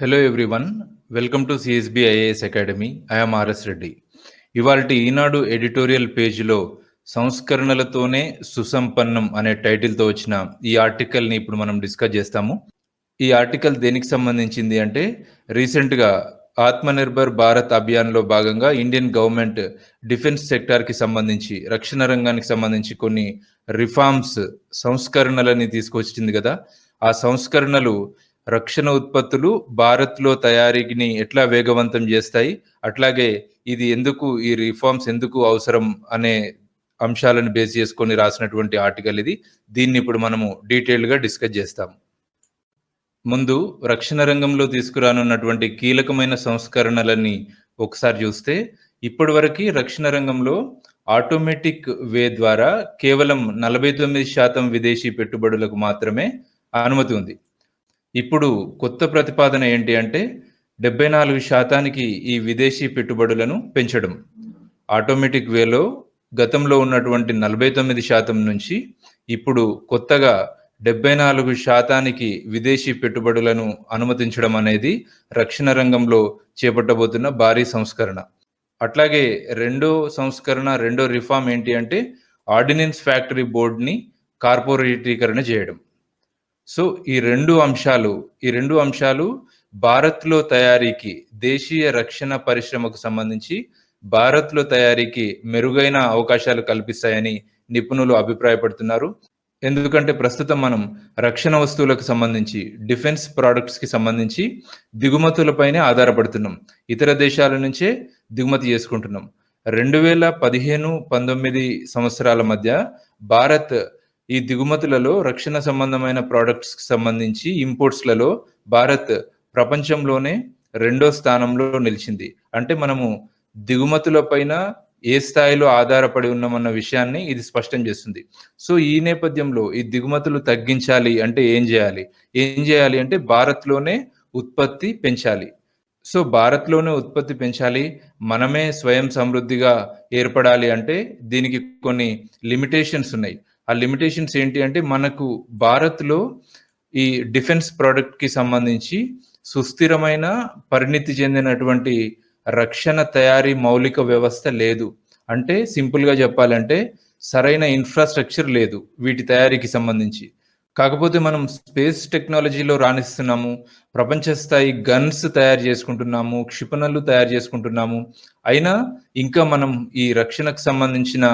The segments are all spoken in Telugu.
Hello everyone welcome to CSB IAS academy I'm R S Reddy ఇవాల్టి ఈనాడు ఎడిటోరియల్ పేజీలో సంస్కరణలతోనే సుసంపన్నం అనే టైటిల్తో వచ్చిన ఈ ఆర్టికల్ని ఇప్పుడు మనం డిస్కస్ చేస్తాము. ఈ ఆర్టికల్ దేనికి సంబంధించింది అంటే రీసెంట్గా ఆత్మనిర్భర్ భారత్ అభియాన్లో భాగంగా ఇండియన్ గవర్నమెంట్ డిఫెన్స్ సెక్టార్కి సంబంధించి రక్షణ రంగానికి సంబంధించి కొన్ని రిఫార్మ్స్ సంస్కరణలని తీసుకొచ్చింది కదా. ఆ సంస్కరణలు రక్షణ ఉత్పత్తులు భారత్లో తయారీని ఎట్లా వేగవంతం చేస్తాయి? అట్లాగే ఇది ఎందుకు ఈ రిఫార్మ్స్ ఎందుకు అవసరం అనే అంశాలను బేస్ చేసుకొని రాసినటువంటి ఆర్టికల్ ఇది. దీన్ని ఇప్పుడు మనము డీటెయిల్గా డిస్కస్ చేస్తాం. ముందు రక్షణ రంగంలో తీసుకురానున్నటువంటి కీలకమైన సంస్కరణలని ఒకసారి చూస్తే ఇప్పటివరకు రక్షణ రంగంలో ఆటోమేటిక్ వే ద్వారా కేవలం నలభై తొమ్మిది శాతం విదేశీ పెట్టుబడులకు మాత్రమే అనుమతి ఉంది. ఇప్పుడు కొత్త ప్రతిపాదన ఏంటి అంటే డెబ్బై నాలుగు శాతానికి ఈ విదేశీ పెట్టుబడులను పెంచడం. ఆటోమేటిక్ వేలో గతంలో ఉన్నటువంటి నలభై తొమ్మిది శాతం నుంచి ఇప్పుడు కొత్తగా డెబ్బై నాలుగు శాతానికి విదేశీ పెట్టుబడులను అనుమతించడం అనేది రక్షణ రంగంలో చేపట్టబోతున్న భారీ సంస్కరణ. అట్లాగే రెండో సంస్కరణ రెండో రిఫార్మ్ ఏంటి అంటే ఆర్డినెన్స్ ఫ్యాక్టరీ బోర్డుని కార్పొరేటీకరణ చేయడం. సో ఈ రెండు అంశాలు ఈ రెండు అంశాలు భారత్లో తయారీకి దేశీయ రక్షణ పరిశ్రమకు సంబంధించి భారత్లో తయారీకి మెరుగైన అవకాశాలు కల్పిస్తాయని నిపుణులు అభిప్రాయపడుతున్నారు. ఎందుకంటే ప్రస్తుతం మనం రక్షణ వస్తువులకు సంబంధించి డిఫెన్స్ ప్రోడక్ట్స్కి సంబంధించి దిగుమతులపైనే ఆధారపడుతున్నాం. ఇతర దేశాల నుంచే దిగుమతి చేసుకుంటున్నాం. రెండు వేల పదిహేను పంతొమ్మిది సంవత్సరాల మధ్య భారత్ ఈ దిగుమతులలో రక్షణ సంబంధమైన ప్రోడక్ట్స్కి సంబంధించి ఇంపోర్ట్స్లలో భారత్ ప్రపంచంలోనే రెండో స్థానంలో నిలిచింది. అంటే మనము దిగుమతుల పైన ఏ స్థాయిలో ఆధారపడి ఉన్నామన్న విషయాన్ని ఇది స్పష్టం చేస్తుంది. సో ఈ నేపథ్యంలో ఈ దిగుమతులు తగ్గించాలి అంటే ఏం చేయాలి? ఏం చేయాలి అంటే భారత్లోనే ఉత్పత్తి పెంచాలి. సో భారత్లోనే ఉత్పత్తి పెంచాలి మనమే స్వయం సమృద్ధిగా ఏర్పడాలి అంటే దీనికి కొన్ని లిమిటేషన్స్ ఉన్నాయి. ఆ లిమిటేషన్స్ ఏంటి అంటే మనకు భారత్లో ఈ డిఫెన్స్ ప్రోడక్ట్కి సంబంధించి సుస్థిరమైన పరిణితి చెందినటువంటి రక్షణ తయారీ మౌలిక వ్యవస్థ లేదు. అంటే సింపుల్గా చెప్పాలంటే సరైన ఇన్ఫ్రాస్ట్రక్చర్ లేదు వీటి తయారీకి సంబంధించి. కాకపోతే మనం స్పేస్ టెక్నాలజీలో రాణిస్తున్నాము ప్రపంచ స్థాయి గన్స్ తయారు చేసుకుంటున్నాము క్షిపణులు తయారు చేసుకుంటున్నాము. అయినా ఇంకా మనం ఈ రక్షణకు సంబంధించిన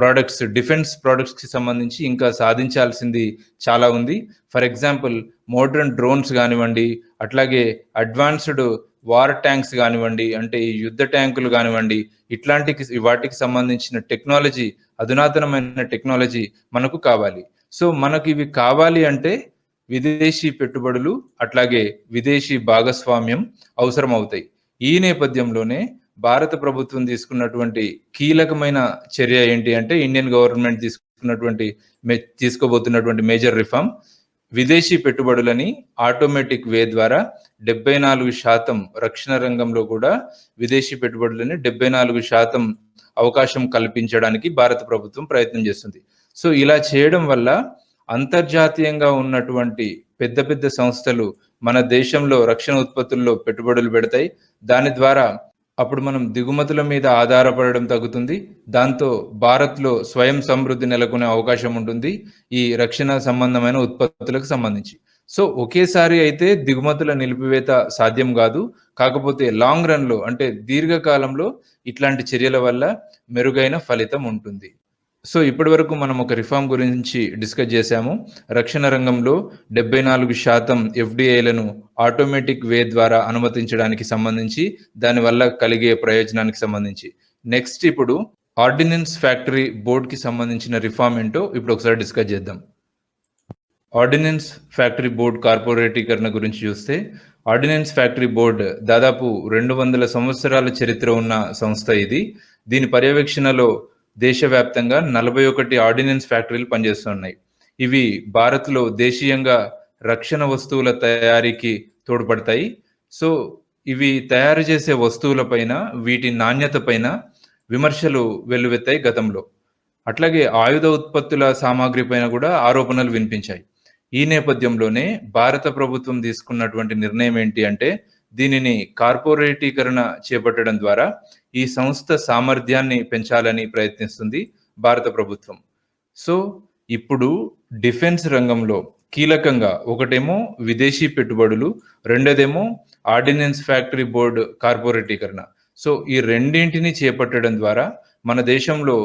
ప్రోడక్ట్స్ డిఫెన్స్ ప్రోడక్ట్స్కి సంబంధించి ఇంకా సాధించాల్సింది చాలా ఉంది. ఫర్ ఎగ్జాంపుల్ మోడ్రన్ డ్రోన్స్ కానివ్వండి అట్లాగే అడ్వాన్స్డ్ వార్ ట్యాంక్స్ కానివ్వండి అంటే ఈ యుద్ధ ట్యాంకులు కానివ్వండి ఇట్లాంటి వాటికి సంబంధించిన టెక్నాలజీ అధునాతనమైన టెక్నాలజీ మనకు కావాలి. సో మనకు ఇవి కావాలి అంటే విదేశీ పెట్టుబడులు అట్లాగే విదేశీ భాగస్వామ్యం అవసరం అవుతాయి ఈ నేపథ్యంలోనే భారత ప్రభుత్వం తీసుకున్నటువంటి కీలకమైన చర్య ఏంటి అంటే ఇండియన్ గవర్నమెంట్ తీసుకున్నటువంటి తీసుకోబోతున్నటువంటి మేజర్ రిఫార్మ్ విదేశీ పెట్టుబడులని ఆటోమేటిక్ వే ద్వారా డెబ్బై నాలుగు శాతం రక్షణ రంగంలో కూడా విదేశీ పెట్టుబడులని డెబ్బై నాలుగు శాతం అవకాశం కల్పించడానికి భారత ప్రభుత్వం ప్రయత్నం చేస్తుంది. సో ఇలా చేయడం వల్ల అంతర్జాతీయంగా ఉన్నటువంటి పెద్ద పెద్ద సంస్థలు మన దేశంలో రక్షణ ఉత్పత్తుల్లో పెట్టుబడులు పెడతాయి. దాని ద్వారా అప్పుడు మనం దిగుమతుల మీద ఆధారపడడం తగ్గుతుంది. దాంతో భారత్లో స్వయం సమృద్ధి నెలకొనే అవకాశం ఉంటుంది. ఈ రక్షణ సంబంధమైన ఉత్పత్తులకు సంబంధించి. సో ఒకేసారి అయితే దిగుమతుల నిలిపివేత సాధ్యం కాదు. కాకపోతే లాంగ్ రన్లో అంటే దీర్ఘకాలంలో ఇట్లాంటి చర్యల వల్ల మెరుగైన ఫలితం ఉంటుంది. సో ఇప్పటి వరకు మనం ఒక రిఫార్మ్ గురించి డిస్కస్ చేశాము. రక్షణ రంగంలో డెబ్బై నాలుగు శాతం ఎఫ్డిఐలను ఆటోమేటిక్ వే ద్వారా అనుమతించడానికి సంబంధించి దానివల్ల కలిగే ప్రయోజనానికి సంబంధించి. నెక్స్ట్ ఇప్పుడు ఆర్డినెన్స్ ఫ్యాక్టరీ బోర్డ్కి సంబంధించిన రిఫార్మ్ ఏంటో ఇప్పుడు ఒకసారి డిస్కస్ చేద్దాం. ఆర్డినెన్స్ ఫ్యాక్టరీ బోర్డ్ కార్పొరేటీకరణ గురించి చూస్తే ఆర్డినెన్స్ ఫ్యాక్టరీ బోర్డ్ దాదాపు రెండు వందల సంవత్సరాల చరిత్ర ఉన్న సంస్థ ఇది. దీని పర్యవేక్షణలో దేశవ్యాప్తంగా నలభై ఒకటి ఆర్డినెన్స్ ఫ్యాక్టరీలు పనిచేస్తున్నాయి. ఇవి భారత్లో దేశీయంగా రక్షణ వస్తువుల తయారీకి తోడ్పడతాయి. సో ఇవి తయారు చేసే వస్తువులపైన వీటి నాణ్యత పైన విమర్శలు వెల్లువెత్తాయి గతంలో. అట్లాగే ఆయుధ ఉత్పత్తుల సామాగ్రి పైన కూడా ఆరోపణలు వినిపించాయి. ఈ నేపథ్యంలోనే భారత ప్రభుత్వం తీసుకున్నటువంటి నిర్ణయం ఏంటి అంటే దీనిని కార్పొరేటీకరణ చేపట్టడం ద్వారా ఈ సంస్థ సామర్థ్యాన్ని పెంచాలని ప్రయత్నిస్తుంది భారత ప్రభుత్వం. సో ఇప్పుడు డిఫెన్స్ రంగంలో కీలకంగా ఒకటేమో విదేశీ పెట్టుబడులు రెండోదేమో ఆర్డినెన్స్ ఫ్యాక్టరీ బోర్డు కార్పొరేటీకరణ. సో ఈ రెండింటిని చేపట్టడం ద్వారా మన దేశంలో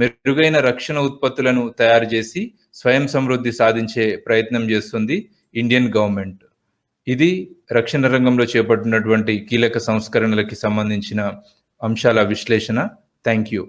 మెరుగైన రక్షణ ఉత్పత్తులను తయారు చేసి స్వయం సమృద్ధి సాధించే ప్రయత్నం చేస్తుంది ఇండియన్ గవర్నమెంట్. ఇది రక్షణ రంగంలో చేపట్టినటువంటి కీలక సంస్కరణలకి సంబంధించిన అంశాల విశ్లేషణ. Thank you